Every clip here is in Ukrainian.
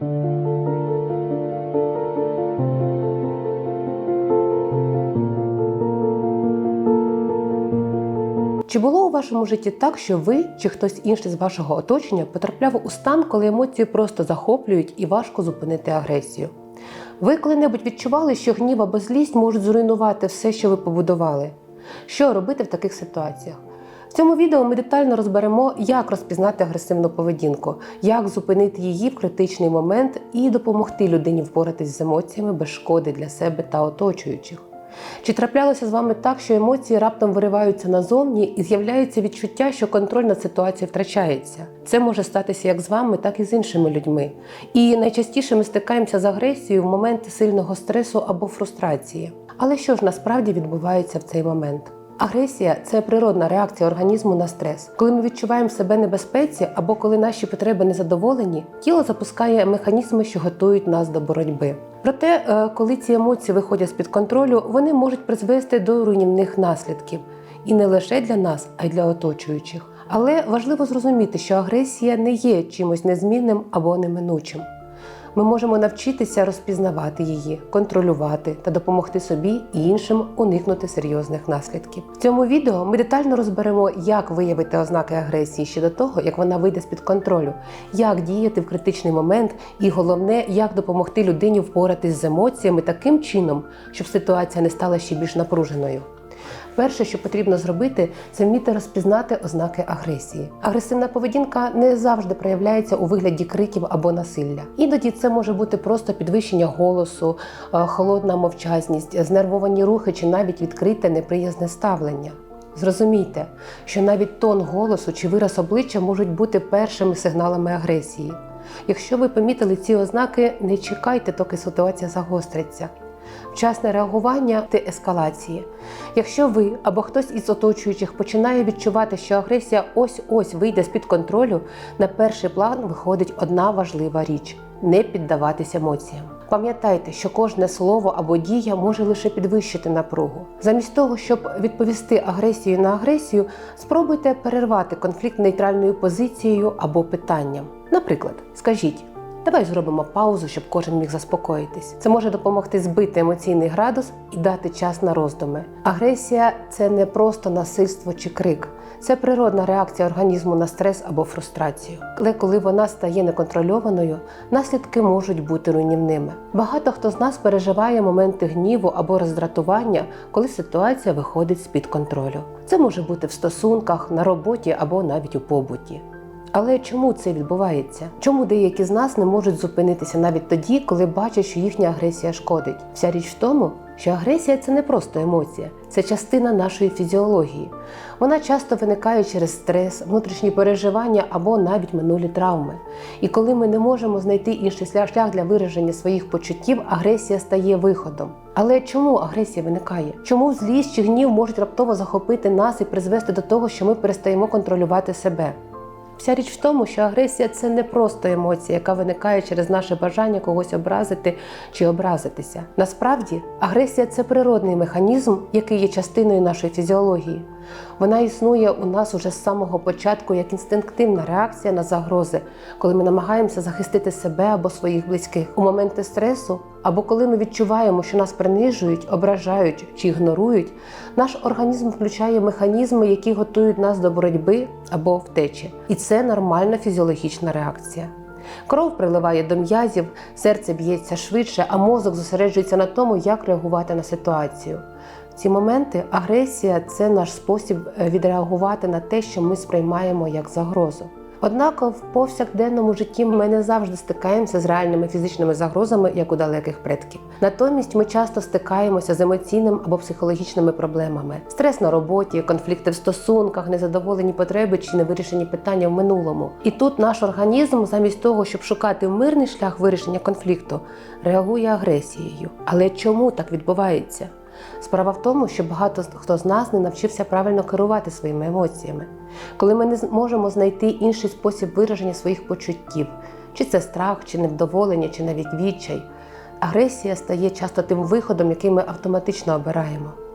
Чи було у вашому житті так, що ви чи хтось інший з вашого оточення потрапляв у стан, коли емоції просто захоплюють і важко зупинити агресію? Ви коли-небудь відчували, що гнів або злість можуть зруйнувати все, що ви побудували? Що робити в таких ситуаціях? Цьому відео ми детально розберемо, як розпізнати агресивну поведінку, як зупинити її в критичний момент і допомогти людині впоратись з емоціями без шкоди для себе та оточуючих. Чи траплялося з вами так, що емоції раптом вириваються назовні і з'являється відчуття, що контроль над ситуацією втрачається? Це може статися як з вами, так і з іншими людьми. І найчастіше ми стикаємося з агресією в моменти сильного стресу або фрустрації. Але що ж насправді відбувається в цей момент? Агресія це природна реакція організму на стрес. Коли ми відчуваємо себе небезпеці або коли наші потреби не задоволені, тіло запускає механізми, що готують нас до боротьби. Проте, е, коли ці емоції виходять з-під контролю, вони можуть призвести до руйнівних наслідків і не лише для нас, а й для оточуючих. Але важливо зрозуміти, що агресія не є чимось незмінним або неминучим. Ми можемо навчитися розпізнавати її, контролювати та допомогти собі і іншим уникнути серйозних наслідків. В цьому відео ми детально розберемо, як виявити ознаки агресії ще до того, як вона вийде з під контролю, як діяти в критичний момент, і головне, як допомогти людині впоратись з емоціями таким чином, щоб ситуація не стала ще більш напруженою. Перше, що потрібно зробити, це вміти розпізнати ознаки агресії. Агресивна поведінка не завжди проявляється у вигляді криків або насилля. Іноді це може бути просто підвищення голосу, е, холодна мовчазність, знервовані рухи чи навіть відкрите неприязне ставлення. Зрозумійте, що навіть тон голосу чи вираз обличчя можуть бути першими сигналами агресії. Якщо ви помітили ці ознаки, не чекайте, доки ситуація загостриться. Вчасне реагування та ескалації. Якщо ви або хтось із оточуючих починає відчувати, що агресія ось-ось вийде з-під контролю, на перший план виходить одна важлива річ не піддаватись емоціям. Пам'ятайте, що кожне слово або дія може лише підвищити напругу. Замість того, щоб відповісти агресією на агресію, спробуйте перервати конфлікт нейтральною позицією або питанням. Наприклад, скажіть. Давай зробимо паузу, щоб кожен міг заспокоїтись. Це може допомогти збити емоційний градус і дати час на роздуми. Агресія це не просто насильство чи крик, це природна реакція організму на стрес або фрустрацію. Але коли вона стає неконтрольованою, наслідки можуть бути руйнівними. Багато хто з нас переживає моменти гніву або роздратування, коли ситуація виходить з під контролю. Це може бути в стосунках, на роботі або навіть у побуті. Але чому це відбувається? Чому деякі з нас не можуть зупинитися навіть тоді, коли бачать, що їхня агресія шкодить? Вся річ в тому, що агресія це не просто емоція, це частина нашої фізіології. Вона часто виникає через стрес, внутрішні переживання або навіть минулі травми. І коли ми не можемо знайти інший шлях для вираження своїх почуттів, агресія стає виходом. Але чому агресія виникає? Чому злість чи гнів можуть раптово захопити нас і призвести до того, що ми перестаємо контролювати себе? Вся річ в тому, що агресія це не просто емоція, яка виникає через наше бажання когось образити чи образитися. Насправді, агресія це природний механізм, який є частиною нашої фізіології. Вона існує у нас уже з самого початку як інстинктивна реакція на загрози, коли ми намагаємося захистити себе або своїх близьких у моменти стресу, або коли ми відчуваємо, що нас принижують, ображають чи ігнорують, наш організм включає механізми, які готують нас до боротьби або втечі. І це нормальна фізіологічна реакція. Кров приливає до м'язів, серце б'ється швидше, а мозок зосереджується на тому, як реагувати на ситуацію. Ці моменти агресія це наш спосіб е, відреагувати на те, що ми сприймаємо як загрозу. Однак в повсякденному житті ми не завжди стикаємося з реальними фізичними загрозами, як у далеких предків. Натомість ми часто стикаємося з емоційним або психологічними проблемами: стрес на роботі, конфлікти в стосунках, незадоволені потреби чи невирішені питання в минулому. І тут наш організм, замість того, щоб шукати мирний шлях вирішення конфлікту, реагує агресією. Але чому так відбувається? Справа в тому, що багато хто з нас не навчився правильно керувати своїми емоціями. Коли ми не зможемо знайти інший спосіб вираження своїх почуттів, чи це страх, чи невдоволення, чи навіть відчай, агресія стає часто тим виходом, який ми автоматично обираємо.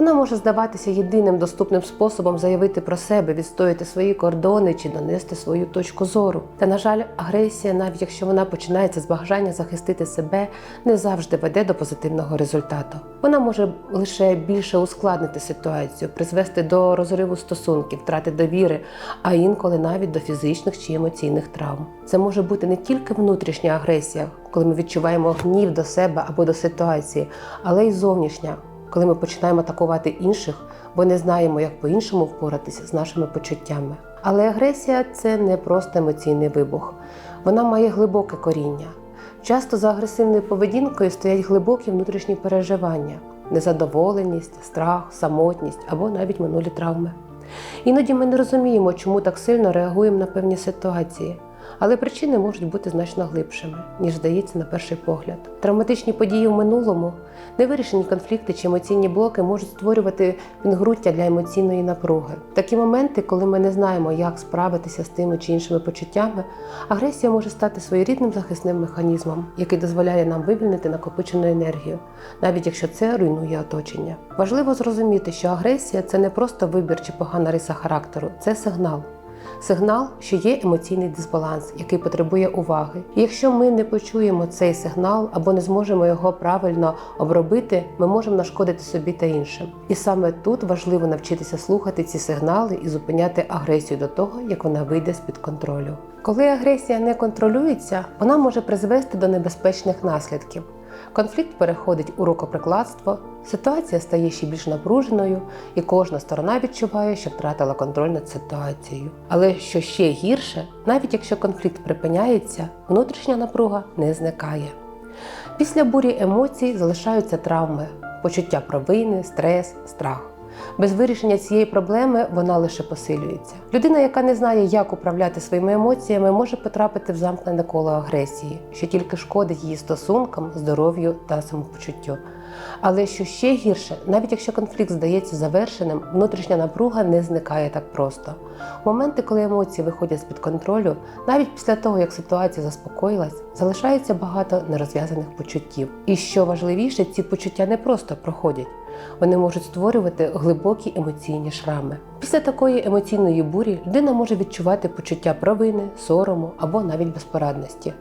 Вона може здаватися єдиним доступним способом заявити про себе, відстояти свої кордони чи донести свою точку зору. Та, на жаль, агресія, навіть якщо вона починається з бажання захистити себе, не завжди веде до позитивного результату. Вона може лише більше ускладнити ситуацію, призвести до розриву стосунків, втрати довіри, а інколи навіть до фізичних чи емоційних травм. Це може бути не тільки внутрішня агресія, коли ми відчуваємо гнів до себе або до ситуації, але й зовнішня, коли ми починаємо атакувати інших, бо не знаємо, як по-іншому впоратися з нашими почуттями. Але агресія це не просто емоційний вибух, вона має глибоке коріння. Часто за агресивною поведінкою стоять глибокі внутрішні переживання, незадоволеність, страх, самотність або навіть минулі травми. Іноді ми не розуміємо, чому так сильно реагуємо на певні ситуації, але причини можуть бути значно глибшими, ніж здається на перший погляд. Травматичні події в минулому, невирішені конфлікти чи емоційні блоки можуть створювати підґрунтя для емоційної напруги. Такі моменти, коли ми не знаємо, як справитися з тими чи іншими почуттями, агресія може стати своєрідним захисним механізмом, який дозволяє нам вивільнити накопичену енергію, навіть якщо це руйнує оточення. Важливо зрозуміти, що агресія це не просто вибір чи погана риса характеру, це сигнал. Сигнал, що є емоційний дисбаланс, який потребує уваги. І якщо ми не почуємо цей сигнал або не зможемо його правильно обробити, ми можемо нашкодити собі та іншим. І саме тут важливо навчитися слухати ці сигнали і зупиняти агресію до того, як вона вийде з-під контролю. Коли агресія не контролюється, вона може призвести до небезпечних наслідків. Конфлікт переходить у рукоприкладство, ситуація стає ще більш напруженою, і кожна сторона відчуває, що втратила контроль над ситуацією. Але що ще гірше, навіть якщо конфлікт припиняється, внутрішня напруга не зникає. Після бурі емоцій залишаються травми, почуття провини, стрес, страх. Без вирішення цієї проблеми вона лише посилюється. Людина, яка не знає, як управляти своїми емоціями, може потрапити в замкнене коло агресії, що тільки шкодить її стосункам, здоров'ю та самопочуттю. Але що ще гірше, навіть якщо конфлікт здається завершеним, внутрішня напруга не зникає так просто. Моменти, коли емоції виходять з-під контролю, навіть після того, як ситуація заспокоїлась, залишається багато нерозв'язаних почуттів. І що важливіше, ці почуття не просто проходять. Вони можуть створювати глибокі емоційні шрами. Після такої емоційної бурі людина може відчувати почуття провини, сорому або навіть безпорадності.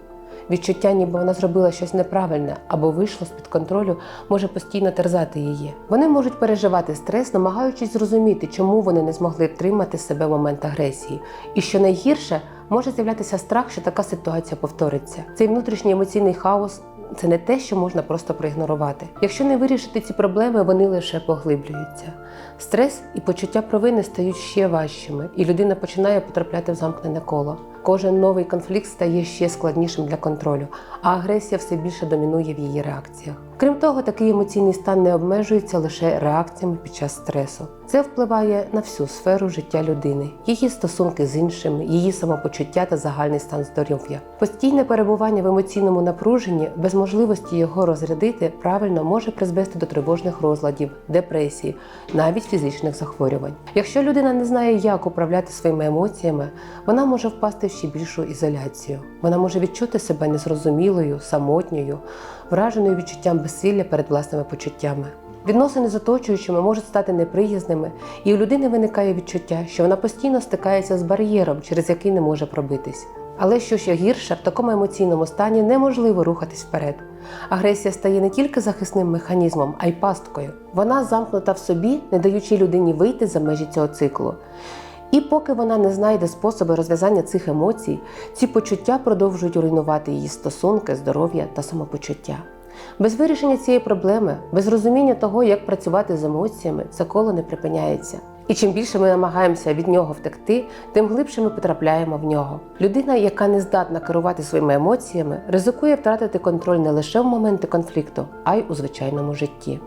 Відчуття, ніби вона зробила щось неправильне або вийшло з-під контролю, може постійно терзати її. Вони можуть переживати стрес, намагаючись зрозуміти, чому вони не змогли втримати себе в момент агресії. І що найгірше, може з'являтися страх, що така ситуація повториться. Цей внутрішній емоційний хаос це не те, що можна просто проігнорувати. Якщо не вирішити ці проблеми, вони лише поглиблюються. Стрес і почуття провини стають ще важчими, і людина починає потрапляти в замкнене коло. Кожен новий конфлікт стає ще складнішим для контролю, а агресія все більше домінує в її реакціях. Крім того, такий емоційний стан не обмежується лише реакціями під час стресу. Це впливає на всю сферу життя людини, її стосунки з іншими, її самопочуття та загальний стан здоров'я. Постійне перебування в емоційному напруженні без можливості його розрядити правильно може призвести до тривожних розладів, депресії, навіть фізичних захворювань. Якщо людина не знає, як управляти своїми емоціями, вона може впасти ще більшу ізоляцію. Вона може відчути себе незрозумілою, самотньою, враженою відчуттям безсилля перед власними почуттями. Відносини з оточуючими можуть стати неприязними, і у людини виникає відчуття, що вона постійно стикається з бар'єром, через який не може пробитись. Але що ще гірше, в такому емоційному стані неможливо рухатись вперед. Агресія стає не тільки захисним механізмом, а й пасткою. Вона замкнута в собі, не даючи людині вийти за межі цього циклу. І поки вона не знайде способи розв'язання цих емоцій, ці почуття продовжують руйнувати її стосунки, здоров'я та самопочуття. Без вирішення цієї проблеми, без розуміння того, як працювати з емоціями, це коло не припиняється. І чим більше ми намагаємося від нього втекти, тим глибше ми потрапляємо в нього. Людина, яка не здатна керувати своїми емоціями, ризикує втратити контроль не лише в моменти конфлікту, а й у звичайному житті.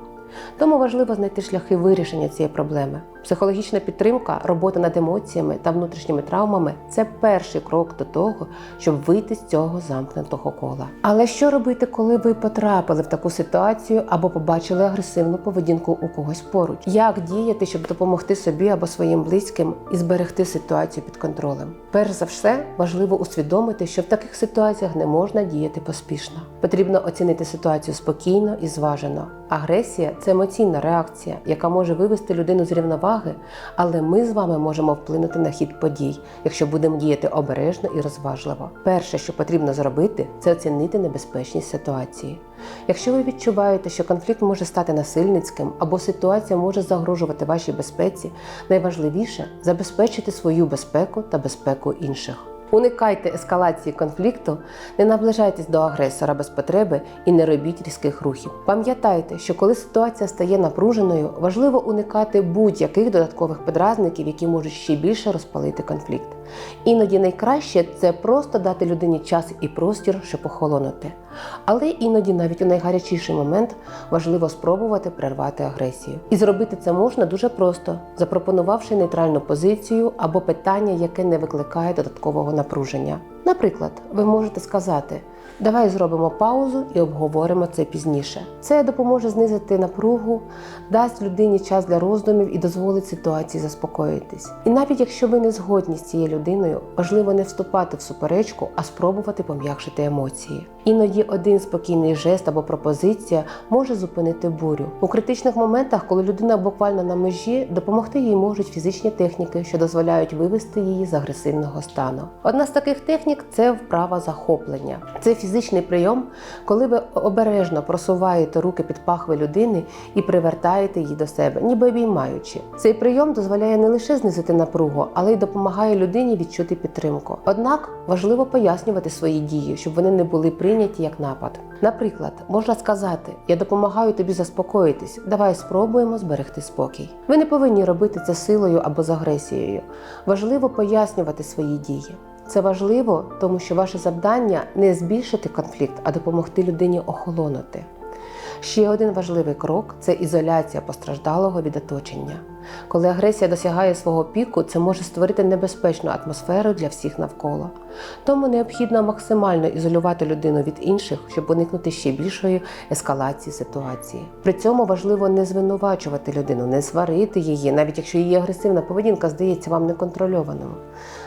Тому важливо знайти шляхи вирішення цієї проблеми. Психологічна підтримка, робота над емоціями та внутрішніми травмами це перший крок до того, щоб вийти з цього замкнутого кола. Але що робити, коли ви потрапили в таку ситуацію або побачили агресивну поведінку у когось поруч? Як діяти, щоб допомогти собі або своїм близьким і зберегти ситуацію під контролем? Перш за все, важливо усвідомити, що в таких ситуаціях не можна діяти поспішно. Потрібно оцінити ситуацію спокійно і зважено. Агресія це емоційна реакція, яка може вивести людину з рівноваги, але ми з вами можемо вплинути на хід подій, якщо будемо діяти обережно і розважливо. Перше, що потрібно зробити, це оцінити небезпечність ситуації. Якщо ви відчуваєте, що конфлікт може стати насильницьким або ситуація може загрожувати вашій безпеці, найважливіше забезпечити свою безпеку та безпеку інших. Уникайте ескалації конфлікту, не наближайтесь до агресора без потреби і не робіть різких рухів. Пам'ятайте, що коли ситуація стає напруженою, важливо уникати будь-яких додаткових подразників, які можуть ще більше розпалити конфлікт. Іноді найкраще це просто дати людині час і простір, щоб охолонути. Але іноді, навіть у найгарячіший момент, важливо спробувати перервати агресію. І зробити це можна дуже просто, запропонувавши нейтральну позицію або питання, яке не викликає додаткового напруження. Наприклад, ви можете сказати: Давай зробимо паузу і обговоримо це пізніше. Це допоможе знизити напругу, дасть людині час для роздумів і дозволить ситуації заспокоїтись. І навіть якщо ви не згодні з цією людиною, важливо не вступати в суперечку, а спробувати пом'якшити емоції. Іноді один спокійний жест або пропозиція може зупинити бурю. У критичних моментах, коли людина буквально на межі, допомогти їй можуть фізичні техніки, що дозволяють вивести її з агресивного стану. Одна з таких технік це вправа захоплення. Це фізичний прийом, коли ви обережно просуваєте руки під пахви людини і привертаєте її до себе, ніби обіймаючи. Цей прийом дозволяє не лише знизити напругу, але й допомагає людині відчути підтримку. Однак важливо пояснювати свої дії, щоб вони не були прийняті як напад. Наприклад, можна сказати: Я допомагаю тобі заспокоїтись, давай спробуємо зберегти спокій. Ви не повинні робити це силою або з агресією. Важливо пояснювати свої дії. Це важливо, тому що ваше завдання не збільшити конфлікт, а допомогти людині охолонути. Ще один важливий крок це ізоляція постраждалого від оточення. Коли агресія досягає свого піку, це може створити небезпечну атмосферу для всіх навколо. Тому необхідно максимально ізолювати людину від інших, щоб уникнути ще більшої ескалації ситуації. При цьому важливо не звинувачувати людину, не сварити її, навіть якщо її агресивна поведінка здається вам неконтрольованою.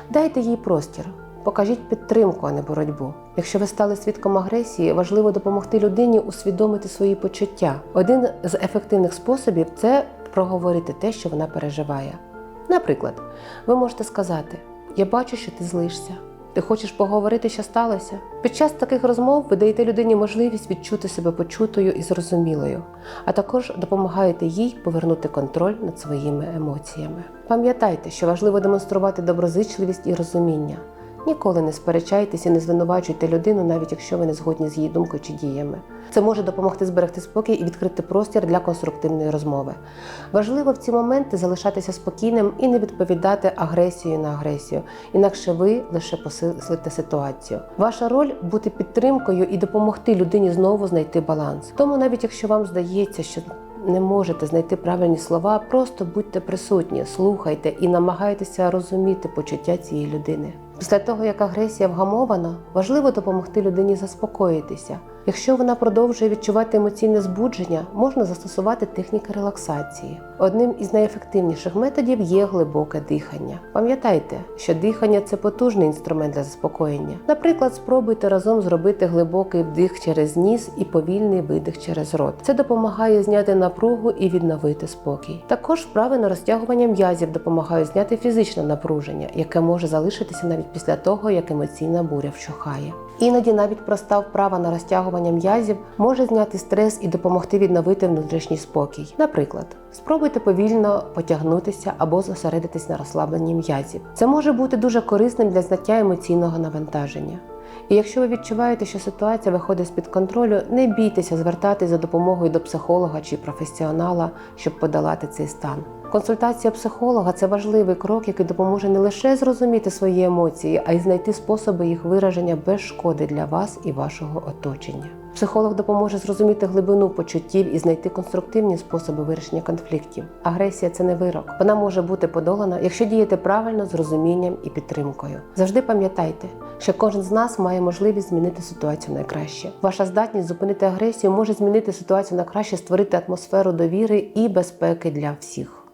Дайте їй простір. Покажіть підтримку, а не боротьбу. Якщо ви стали свідком агресії, важливо допомогти людині усвідомити свої почуття. Один з ефективних способів це проговорити те, що вона переживає. Наприклад, ви можете сказати: Я бачу, що ти злишся. Ти хочеш поговорити, що сталося? Під час таких розмов ви даєте людині можливість відчути себе почутою і зрозумілою, а також допомагаєте їй повернути контроль над своїми емоціями. Пам'ятайте, що важливо демонструвати доброзичливість і розуміння. Ніколи не сперечайтеся не звинувачуйте людину, навіть якщо ви не згодні з її думкою чи діями. Це може допомогти зберегти спокій і відкрити простір для конструктивної розмови. Важливо в ці моменти залишатися спокійним і не відповідати агресією на агресію, інакше ви лише посилите ситуацію. Ваша роль бути підтримкою і допомогти людині знову знайти баланс. Тому навіть якщо вам здається, що не можете знайти правильні слова, просто будьте присутні, слухайте і намагайтеся розуміти почуття цієї людини. Після того, як агресія вгамована, важливо допомогти людині заспокоїтися. Якщо вона продовжує відчувати емоційне збудження, можна застосувати техніки релаксації. Одним із найефективніших методів є глибоке дихання. Пам'ятайте, що дихання це потужний інструмент для заспокоєння. Наприклад, спробуйте разом зробити глибокий вдих через ніс і повільний видих через рот. Це допомагає зняти напругу і відновити спокій. Також вправи на розтягування м'язів допомагають зняти фізичне напруження, яке може залишитися навіть після того, як емоційна буря вщухає. Іноді навіть проста вправа на розтягування м'язів може зняти стрес і допомогти відновити внутрішній спокій. Наприклад, спробуйте повільно потягнутися або зосередитись на розслабленні м'язів. Це може бути дуже корисним для зняття емоційного навантаження. І якщо ви відчуваєте, що ситуація виходить з-під контролю, не бійтеся звертатись за допомогою до психолога чи професіонала, щоб подолати цей стан. Консультація психолога це важливий крок, який допоможе не лише зрозуміти свої емоції, а й знайти способи їх вираження без шкоди для вас і вашого оточення. Психолог допоможе зрозуміти глибину почуттів і знайти конструктивні способи вирішення конфліктів. Агресія це не вирок. Вона може бути подолана, якщо діяти правильно з розумінням і підтримкою. Завжди пам'ятайте, що кожен з нас має можливість змінити ситуацію на краще. Ваша здатність зупинити агресію може змінити ситуацію на краще, створити атмосферу довіри і безпеки для всіх.